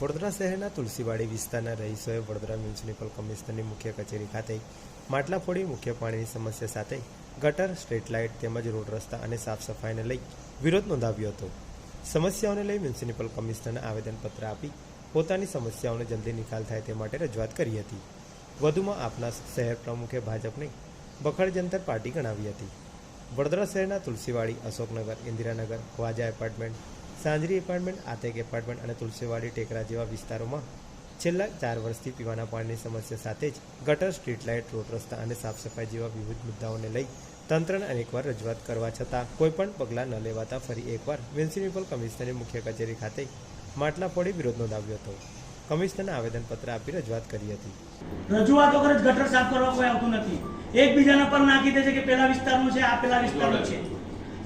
વડોદરા શહેરના તુલસીવાડી વિસ્તારના રહીશોએ વડોદરા મ્યુનિસિપલ કમિશનરની મુખ્ય કચેરી ખાતે માટલા ફોડી મુખ્ય પાણીની સમસ્યા સાથે ગટર, સ્ટ્રીટ લાઇટ તેમજ રોડ રસ્તા અને સાફ સફાઈને લઈ વિરોધ નોંધાવ્યો હતો. સમસ્યાઓને લઈ મ્યુનિસિપલ કમિશનરને આવેદનપત્ર આપી પોતાની સમસ્યાઓનો જલ્દી નિકાલ થાય તે માટે રજૂઆત કરી હતી. વધુમાં આપના શહેર પ્રમુખે ભાજપને બખડ જંતર પાર્ટી ગણાવી હતી. વડોદરા શહેરના Tulsiwadi Ashoknagar, Indiranagar Vaja apartment Sanjari apartment Atek apartment અને તુલસીવાડી ટેકરા જેવા વિસ્તારોમાં છેલ્લા ચાર વર્ષથી પીવાના પાણીની સમસ્યા સાથે જ ગટર સ્ટ્રીટ લાઇટ રોડ રસ્તા અને સાફ સફાઈ જેવા વિવિધ મુદ્દાઓને લઈ તંત્રને અનેકવાર રજૂઆત કરવા છતાં કોઈપણ પગલાં ન લેવાતા ફરી એકવાર મ્યુનિસિપલ કમિશનરની મુખ્ય કચેરી ખાતે માટલા ફોડી વિરોધ નોંધાવ્યો હતો. કમિશનરને આવેદનપત્ર આપી રજૂઆત કરી હતી. રજૂઆતો કરે ગટર સાફ કરવા કોઈ આવતું નથી. એકબીજાના પર નાખી દે છે કે પેલા વિસ્તારનું છે, આ પેલા વિસ્તારનું છે.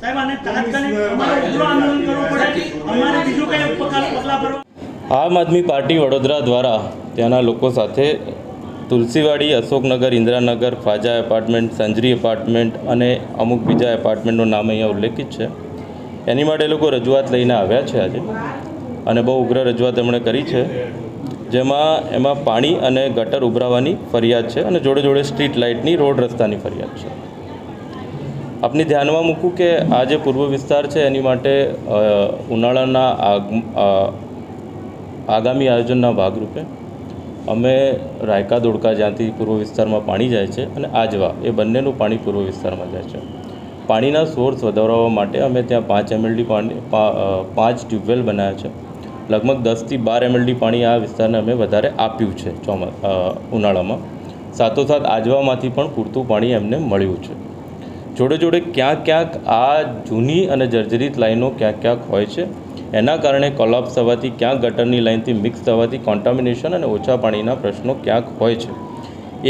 સાહેબ આને તાત્કાલિક અમારે ઉગ્ર આંદોલન કરવું પડે અમારે બીજું કઈ પગલા પગલા ભરવા આમ આદમી પાર્ટી વડોદરા દ્વારા ત્યાંના લોકો સાથે તુલસીવાડી અશોકનગર ઇન્દિરાનગર ફાજા એપાર્ટમેન્ટ સંજરી એપાર્ટમેન્ટ અને અમુક બીજા એપાર્ટમેન્ટનું નામ અહીંયા ઉલ્લેખિત છે. એની માટે એ લોકો રજૂઆત લઈને આવ્યા છે આજે. અને બહુ ઉગ્ર રજૂઆત એમણે કરી છે. જેમાં એમાં પાણી અને ગટર ઉભરાવાની ફરિયાદ છે અને જોડે જોડે સ્ટ્રીટ લાઇટની રોડ રસ્તાની ફરિયાદ છે. આપની ધ્યાનમાં મૂકું કે આ જે પૂર્વ વિસ્તાર છે, એની માટે ઉનાળાના આગ આગામી આયોજનના ભાગરૂપે અમે રાયકા દોડકા જ્યાંથી પૂર્વ વિસ્તારમાં પાણી જાય છે અને આજવા, એ બંનેનું પાણી પૂર્વ વિસ્તારમાં જાય છે. પાણીના સોર્સ વધારવા માટે અમે ત્યાં પાંચ એમએલડી પાણી પાંચ ટ્યુબવેલ બનાવ્યા છે. લગભગ દસથી બાર એમએલડી પાણી આ વિસ્તારને અમે વધારે આપ્યું છે ચોમા ઉનાળામાં. સાથોસાથ આજવામાંથી પણ પૂરતું પાણી એમને મળ્યું છે. જોડે જોડે ક્યાંક ક્યાંક આ જૂની અને જર્જરિત લાઈનો ક્યાંક ક્યાંક હોય છે. એના કારણે કોલાપ્સ થવાથી ક્યાંક ગટરની લાઇનથી મિક્સ થવાથી કોન્ટામિનેશન અને ઓછા પાણીના પ્રશ્નો ક્યાંક હોય છે.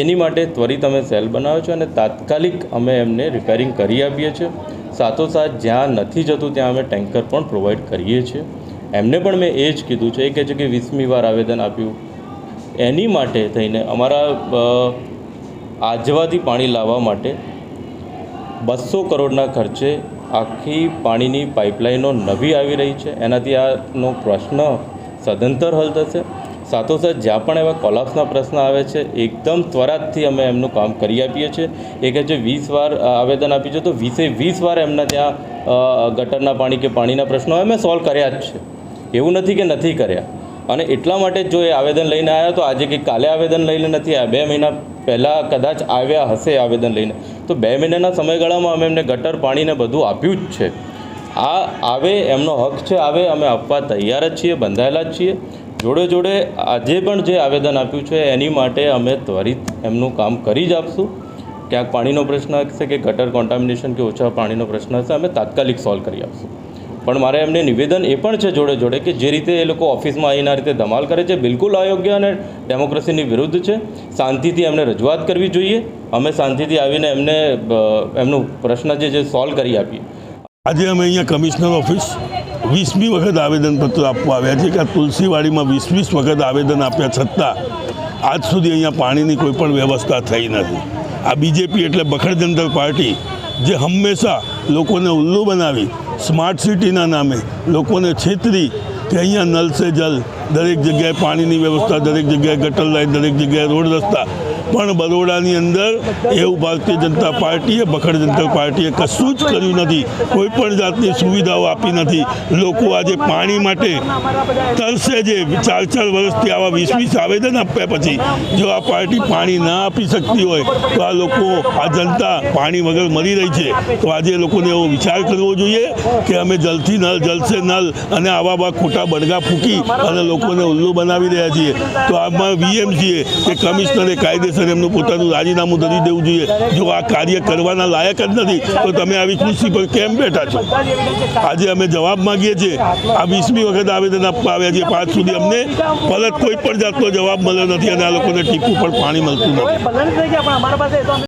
એની માટે ત્વરિત અમે સેલ બનાવ્યો છે અને તાત્કાલિક અમે એમને રિપેરિંગ કરી આપીએ છીએ. સાથોસાથ જ્યાં નથી જતું ત્યાં અમે ટેન્કર પણ પ્રોવાઈડ કરીએ છીએ. એમને પણ મેં એ જ કીધું છે. એ કહે છે કે વીસમી વાર આવેદન આપ્યું. એની માટે થઈને અમારા આજવાથી પાણી લાવવા માટે બસો કરોડના ખર્ચે આખી પાણીની પાઇપલાઇનો નવી આવી રહી છે. એનાથી આનો પ્રશ્ન સદંતર હલ થશે. સાથોસાથ જ્યાં પણ એવા કોલાપ્સના પ્રશ્ન આવે છે, એકદમ ત્વરાતથી અમે એમનું કામ કરી આપીએ છીએ. એ કહે છે, વીસ વાર આવેદન આપ્યું છે. તો વીસે વીસ વાર એમના ત્યાં ગટરના પાણી કે પાણીના પ્રશ્નો અમે સોલ્વ કર્યા જ છે. એવું નથી કે નથી કર્યા. અને એટલા માટે જો એ આવેદન લઈને આવ્યા, તો આજે કે કાલે આવેદન લઈને નથી આવ્યા. બે મહિના પહેલાં કદાચ આવ્યા હશે આવેદન લઈને. તો બે મહિનાના સમયગાળામાં અમે એમને ગટર પાણીને બધું આપ્યું જ છે. આ આવે, એમનો હક છે, આવે, અમે આપવા તૈયાર જ છીએ, બંધાયેલા જ છીએ. જોડે જોડે આજે પણ જે આવેદન આપ્યું છે, એની માટે અમે ત્વરિત એમનું કામ કરી જ આપશું. ક્યાંક પાણીનો પ્રશ્ન હશે કે ગટર કોન્ટામિનેશન કે ઓછા પાણીનો પ્રશ્ન હશે, અમે તાત્કાલિક સોલ્વ કરી આપશું. પણ મારે એમને નિવેદન એ પણ છે જોડે જોડે કે જે રીતે એ લોકો ઓફિસમાં આવીને આ રીતે ધમાલ કરે છે, બિલકુલ અયોગ્ય અને ડેમોક્રેસીની વિરુદ્ધ છે. શાંતિથી એમને રજૂઆત કરવી જોઈએ. અમે શાંતિથી આવીને એમને એમનો પ્રશ્ન જે છે સોલ્વ કરી આપીએ. આજે અમે અહીંયા કમિશનર ઓફિસ વીસમી વખત આવેદનપત્ર આપવા આવ્યા છે કે આ તુલસીવાડીમાં વીસ વીસ વખત આવેદન આપ્યા છતાં આજ સુધી અહીંયા પાણીની કોઈ પણ વ્યવસ્થા થઈ નથી. આ બીજેપી એટલે બખડ જનતા પાર્ટી જે હંમેશા લોકોને ઉલ્લુ બનાવી સ્માર્ટ સિટીના નામે લોકોને છેતરી કે અહીંયા નલ સે જલ, દરેક જગ્યાએ પાણીની વ્યવસ્થા, દરેક જગ્યાએ ગટર લાઈન, દરેક જગ્યાએ રોડ રસ્તા. પણ બરોડાની અંદર એવું ભારતીય જનતા પાર્ટીએ, બખડ જનતા પાર્ટીએ કશું જ કર્યું નથી. કોઈ પણ જાતની સુવિધાઓ આપી નથી. લોકો આજે પાણી માટે તરસે જે ચાર ચાર વર્ષથી આવા વીસ વીસ આવેદન આપ્યા પછી જો આ પાર્ટી પાણી ના આપી શકતી હોય, તો આ લોકો, આ જનતા પાણી વગર મરી રહી છે. તો આજે લોકોને એવો વિચાર કરવો જોઈએ કે અમે જલથી નલ જલસે નલ અને આવા આવા ખોટા બડગા ફૂકી અને લોકોને ઉલ્લુ બનાવી રહ્યા છીએ. તો આમાં વીએમસીએ કે કમિશનરે કાયદેસર એમનું પોતાનું રાજીનામું ધરી દેવું જોઈએ. જો આ કાર્ય કરવાના લાયક જ નથી, તો તમે આવી ખુરશી પર કેમ બેઠા છો? આજે અમે જવાબ માંગીએ છીએ. આ વીસમી વખત આવેદન આપવા આવ્યા છીએ. પાંચ સુધી અમને પરત કોઈ પણ જાતનો જવાબ મળ્યો નથી અને આ લોકોને ટીપું પણ પાણી મળતું નથી.